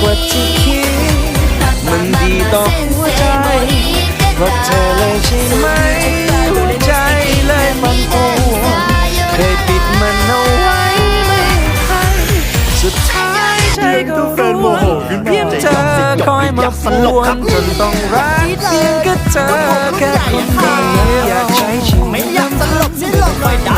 กว่าที่คิด มันดีต่อหัวใจ เพราะเธอเลยใช่ไหมหัวใจเลยมันปวดเคยปิดมันเอาไว้ไม่ให้สุดท้ายใจก็รู้เพียงเธอคอยมาปวนจนต้องรักเพียงแค่เธอแค่คนเดียวอยากใช้ชีวิตไม่อยากสลบสิ้นลมไม่ได้ไม่เอา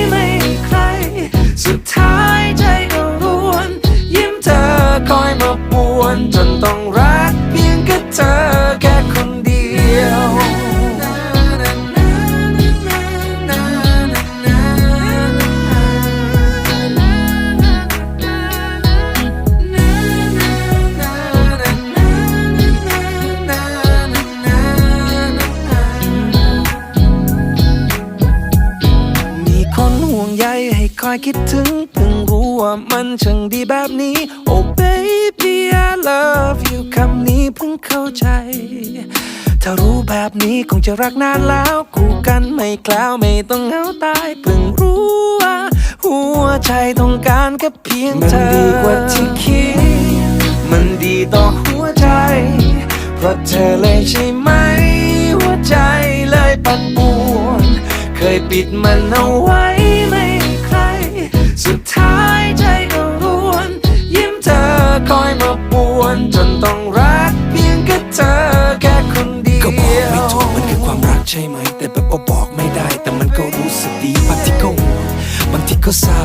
ใยให้คอยคิดถึงเพิ่งรู้ว่ามันช่างดีแบบนี้ Oh baby I love you คำนี้เพิ่งเข้าใจ ถ้ารู้แบบนี้คงจะรักนานแล้ว คู่กันไม่แคล้วไม่ต้องเหงาตายเพิ่งรู้ว่า หัวใจต้องการแค่เพียงเธอ มันดีกว่าที่คิด มันดีต่อหัวใจ เพราะเธอเลยใช่ไหม หัวใจเลยปั่นป่วน เคยปิดมันเอาไว้ ยแต่แบบว่าบอกไม่ได้ แต่มันก็รู้สึกดีบางทีก็ห่วงบางทีก็เศร้า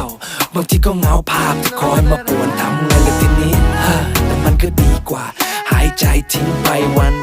บางทีก็เงาภาพที่คอยมาปวนทำไงล่ะทีนี้ฮะแต่มันก็ดีกว่า หายใจทิ้งไปวัน